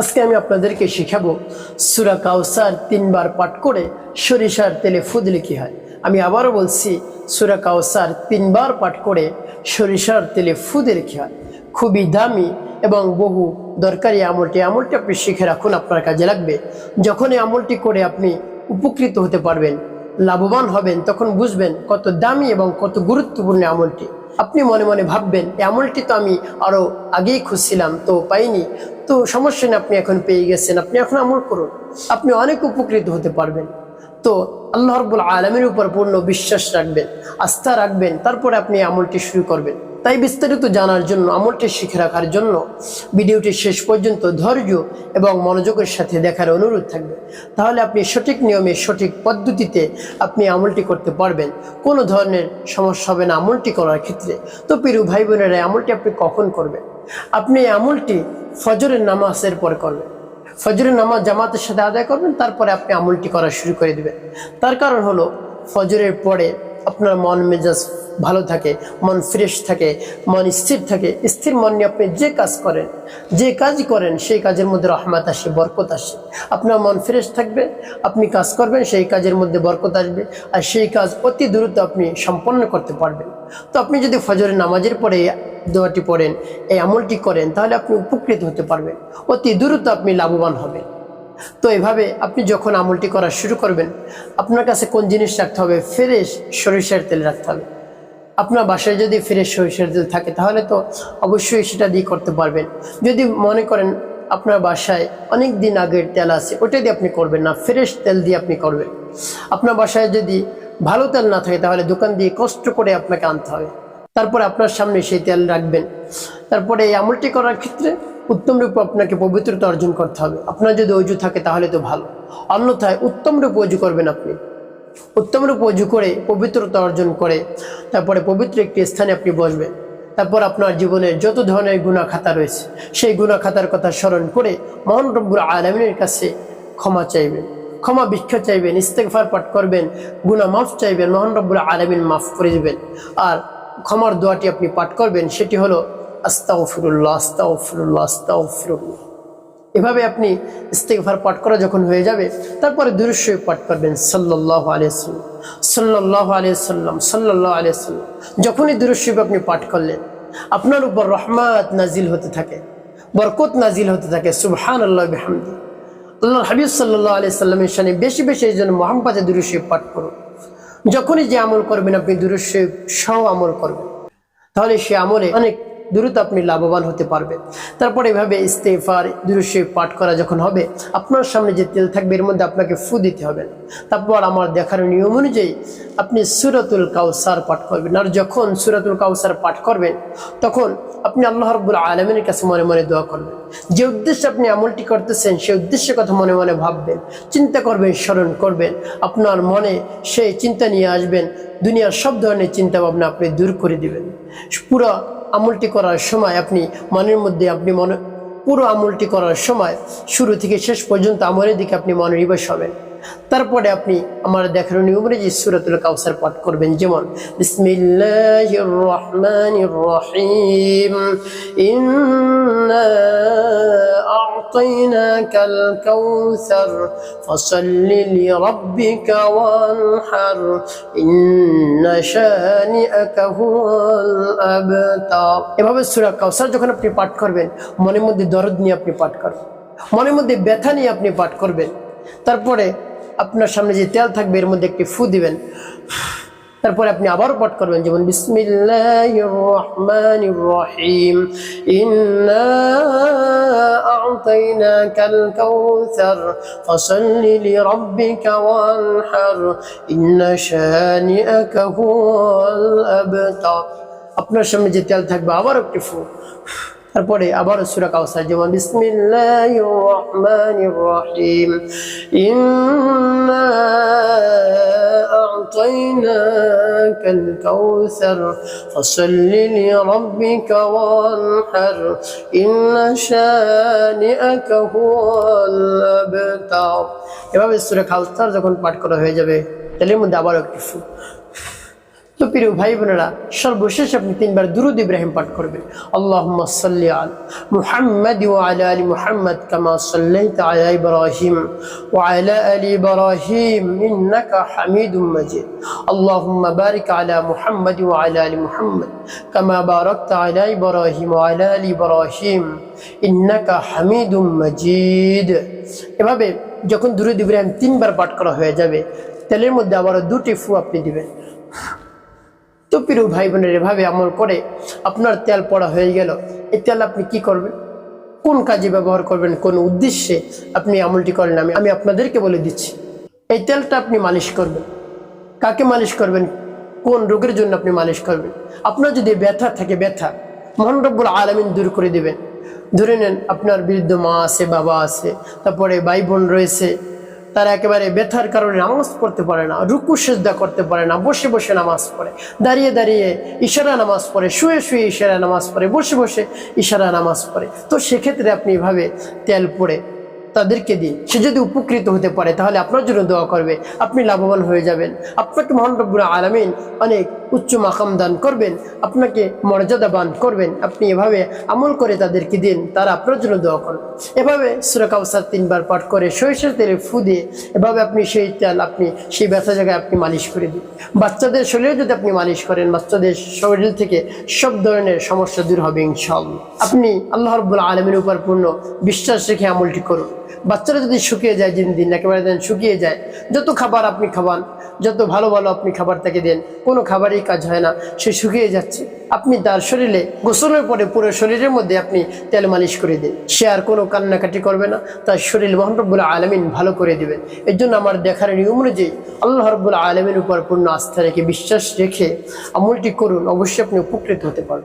আজকে আমি আপনাদেরকে শিখাবো সুরা কাউসার তিনবার পাঠ করে সরিষার তেলে ফুদলে কি হয়। আমি আবারও বলছি, সুরা কাউসার তিনবার পাঠ করে সরিষার তেলে ফুদলে কি হয়। খুবই দামি এবং বহু দরকারি আমলটি। আমলটি আপনি শিখে রাখুন, আপনার কাজে লাগবে। যখন এই আমলটি করে আপনি উপকৃত হতে পারবেন, লাভবান হবেন, তখন বুঝবেন কত দামি এবং কত গুরুত্বপূর্ণ আমলটি। আপনি মনে মনে ভাববেন, এই আমলটি তো আমি আরও আগেই খুঁজছিলাম, তো পাইনি। তো সমস্যা নেই, আপনি এখন পেয়ে গেছেন। আপনি এখন আমল করুন। আপনি অনেক উপকৃত হতে পারবেন। তো আল্লাহ রব্বুল আলমের উপর পূর্ণ বিশ্বাস রাখবেন, আস্থা রাখবেন, তারপরে আপনি আমলটি শুরু করবেন। তাই বিস্তারিত জানার জন্য, আমলটি শিখে রাখার জন্য ভিডিওটি শেষ পর্যন্ত ধৈর্য এবং মনোযোগের সাথে দেখার অনুরোধ থাকবে। তাহলে আপনি সঠিক নিয়মে, সঠিক পদ্ধতিতে আপনি আমলটি করতে পারবেন। কোনো ধরনের সমস্যা হবে না আমলটি করার ক্ষেত্রে। তো পিরু ভাই বোনেরা আমলটি আপনি কখন করবেন? আপনি আমলটি ফজরের নামাজের পর করবেন। ফজরের নামাজ জামাতের সাথে আদায় করবেন, তারপরে আপনি আমলটি করা শুরু করে দেবেন। তার কারণ হলো, ফজরের পরে আপনার মন মেজাজ ভালো থাকে, মন ফ্রেশ থাকে, মন স্থির থাকে, স্থির মন নিয়ে আপনি যে কাজ করেন, যে কাজ করেন, সেই কাজের মধ্যে রহমাত আসে, বরকত আসে। আপনার মন ফ্রেশ থাকবে, আপনি কাজ করবেন, সেই কাজের মধ্যে বরকত আসবে, আর সেই কাজ অতি দ্রুত আপনি সম্পন্ন করতে পারবেন। তো আপনি যদি ফজরের নামাজের পরে দোয়াটি পড়েন, এই আমলটি করেন, তাহলে আপনি উপকৃত হতে পারবেন, অতি দ্রুত আপনি লাভবান হবেন। তো এভাবে আপনি যখন আমলটি করা শুরু করবেন, আপনার কাছে কোন জিনিস রাখতে হবে? ফ্রেশ সরিষার তেল রাখতে হবে। আপনার বাসায় যদি ফ্রেশ সরিষার তেল থাকে, তাহলে তো অবশ্যই সেটা দিয়ে করতে পারবেন। যদি মনে করেন আপনার বাসায় অনেক দিন আগের তেল আছে, ওটা দিয়ে আপনি করবেন না ফ্রেশ তেল দিয়ে আপনি করবেন। আপনার বাসায় যদি ভালো তেল না থাকে, তাহলে দোকান দিয়ে কষ্ট করে আপনাকে আনতে হবে। তারপরে আপনার সামনে সেই তেল রাখবেন। তারপরে এই আমলটি করার ক্ষেত্রে উত্তম রূপে আপনাকে পবিত্রতা অর্জন করতে হবে। আপনার যদি অজু থাকে, তাহলে তো ভালো। অন্যথায় উত্তম রূপে অজু করবেন আপনি। উত্তম রূপে অজু করে, পবিত্রতা অর্জন করে। তারপরে পবিত্র একটি স্থানে আপনি বসবেন তারপর আপনার জীবনের যত ধরনের গুণা খাতা রয়েছে, সেই গুণা খাতার কথা স্মরণ করে মহান রব্বুর আলমিনের কাছে ক্ষমা চাইবেন। ক্ষমা ভিক্ষা চাইবেন ইস্তেকফার পাঠ করবেন গুণা মাফ চাইবেন, মহান রব্বুর আলমিন মাফ করে দেবেন। আর ক্ষমার দোয়াটি আপনি পাঠ করবেন, সেটি হলো আস্তাউফিরুল্লাহ আস্তাউফিরুল্লাহ আস্তাউফিরুল্লাহ এভাবে আপনি ইস্তেগফার পাঠ করা যখন হয়ে যাবে, তারপরে দুরুশ্বই পাঠ করবেন সাল্লাহ আলিয়াল্লাম সাল্লাহ আলিয়াল্লাম সাল্লাহ আলিয়াল্লাম যখনই দুরুশ্বই আপনি পাঠ করলেন, আপনার উপর রহমাত নাজিল হতে থাকে, বরকত নাজিল হতে থাকে সুবহান আল্লাহ বিহামদি। আল্লাহ হাবিব সাল্লাহ আলিয়া সাল্লামের সামনে বেশি বেশি এই জন্য মোহাম্মদে দুরুশ্বই পাঠ করুন। যখনই যে আমল করবেন, আপনি দুরুশ্বই সহ আমল করবেন। তাহলে সে আমলে অনেক দ্রুত আপনি লাভবান হতে পারবেন। তারপর এভাবে ইস্তেফার দৃশ্য পাঠ করা যখন হবে, আপনার সামনে যে তেল থাকবে, এর মধ্যে আপনাকে ফু দিতে হবে। তারপর আমার দেখার নিয়ম অনুযায়ী আপনি সুরাতুল কাউসার পাঠ করবেন। আর যখন সুরাতুল কাউসার পাঠ করবেন, তখন আপনি আল্লাহ রব্বুল আলমিনের কাছে মনে মনে দোয়া করবেন। যে উদ্দেশ্যে আপনি আমলটি করতেছেন, সেই উদ্দেশ্যের কথা মনে মনে ভাববেন, চিন্তা করবেন, স্মরণ করবেন। আপনার মনে সেই চিন্তা নিয়ে আসবেন, দুনিয়ার সব ধরনের চিন্তা ভাবনা আপনি দূর করে দিবেন। পুরো আমলটি করার সময় আপনি মনের মধ্যে আপনি মনে, পুরো আমলটি করার সময় শুরু থেকে শেষ পর্যন্ত আমলের দিকে আপনি মনোনিবেশ হবেন। তারপরে আপনি আমার দেখার নিয়মে যে সুরাতুল কাউসার পাঠ করবেন, যেমন বিসমিল্লাহির রহমানির রহিম ইন্না আ'তাইনাকাল কাউসার ফসল্লি লিরাব্বিকা ওয়ানহার, ইন্না শানিআকা হুয়াল আবতার। এভাবে সূরা কাউসার যখন আপনি পাঠ করবেন, মনের মধ্যে দরদ নিয়ে আপনি পাঠ করবেন, মনের মধ্যে ব্যথা নিয়ে আপনি পাঠ করবেন। তারপরে আপনার সামনে যে তেল থাকবে, এর মধ্যে একটি ফু দিবেন। তারপরে আপনি আবারও পাঠ করবেন, যেমন আবতার আপনার সামনে যে তেল থাকবে আবার একটি ফু। তারপরে আবার সূরা কাউসার যেমন বিসমিল্লাহির রহমানির রহিম। ইন্না আ'তাইনাকাল কাউসার ফসল্লি লিরাব্বিকা ওয়ানহার। ইন্না শানিআকা হুয়াল আবতার। এভাবে সূরা কাউসার যখন পাঠ করা হয়ে যাবে তেলের মধ্যে আবার তো প্রিয় ভাই বোনেরা সর্বশেষ আপনি তিনবার দুরুদ ইব্রাহিম পাঠ করবেন। আল্লাহ সাল্লি আল মুহাম্মদ ও আলা আলী মুহাম্মদ কামা সাল্লাই আলা ইব্রাহিম হামিদুম মাজিদ। আল্লাহুম্মা আলা মুহাম্মদ আলা আলী মুহাম্মদ কামা আলা ইব্রাহিম ও আলা আলী ইব্রাহিম ইন্নাকা হামিদুম মাজিদ। এভাবে যখন দুরুদ ইব্রাহিম তিনবার পাঠ করা হয়ে যাবে, তেলের মধ্যে আবার দুটি ফু আপনি দিবেন। তো প্রিয় ভাই বোনের এভাবে আমল করে আপনার তেল পড়া হয়ে গেল। এই তেল আপনি কি করবেন? কোন কাজে ব্যবহার করবেন? কোন উদ্দেশ্যে আপনি আমলটি করেন? আমি আমি আপনাদেরকে বলে দিচ্ছি। এই তেলটা আপনি মালিশ করবেন। কাকে মালিশ করবেন? কোন রোগের জন্য আপনি মালিশ করবেন? আপনার যদি ব্যথা থাকে, ব্যথা, মহান রব্বুল আলমিন দূর করে দেবেন। ধরে নেন, আপনার বৃদ্ধ মা আছে, বাবা আছে, তারপরে ভাই বোন রয়েছে তারা একেবারে ব্যথার কারণে নামাজ পড়তে পারে না, রুকু, সেজদা করতে পারে না, বসে বসে নামাজ পড়ে। দাঁড়িয়ে দাঁড়িয়ে ইশারা নামাজ পড়ে, শুয়ে শুয়ে ইশারা নামাজ পড়ে, বসে বসে ইশারা নামাজ পড়ে। তো সেক্ষেত্রে আপনি এভাবে তেল পড়ে তাদেরকে দিন সে যদি উপকৃত হতে পারে, তাহলে আপনার জন্য দোয়া করবে। আপনি লাভবান হয়ে যাবেন। আপনাকে মহান রব্বুল আলমিন অনেক উচ্চ মাকাম দান করবেন, আপনাকে মর্যাদাবান করবেন। আপনি এভাবে আমল করে তাদেরকে দিন, তারা আপনার জন্য দোয়া করবে। এভাবে সুরকাউসার তিনবার পাঠ করে সরিষার তেলে ফু দিয়ে, এভাবে আপনি সেই তেল আপনি সেই ব্যথা জায়গায় আপনি মালিশ করে দিন। বাচ্চাদের শরীরে যদি আপনি মালিশ করেন, বাচ্চাদের শরীর থেকে সব ধরনের সমস্যা দূর হবে ইনশাআল্লাহ। আপনি আল্লাহ রব্বুল আলমীর উপর পূর্ণ বিশ্বাস রেখে আমলটি করুন। বাচ্চারা যদি শুকিয়ে যায় দিন দিন একেবারে দেন শুকিয়ে যায়, যত খাবার আপনি খাবান যত ভালো ভালো আপনি খাবার তাকে দেন, কোনো খাবারই কাজ হয় না, সে শুকিয়ে যাচ্ছে। আপনি তার শরীরে, গোসলের পরে পুরো শরীরের মধ্যে আপনি তেল মালিশ করে দিন। সে আর কোনো কান্নাকাটি করবে না, তার শরীর মোহান রব্বুল আলমিন ভালো করে দিবেন। এর জন্য আমার দেখার নিয়ম অনুযায়ী আল্লাহ রব্বুল আলমিন উপর পূর্ণ আস্থা রেখে, বিশ্বাস রেখে আমলটি করুন, অবশ্যই আপনি উপকৃত হতে পারবেন।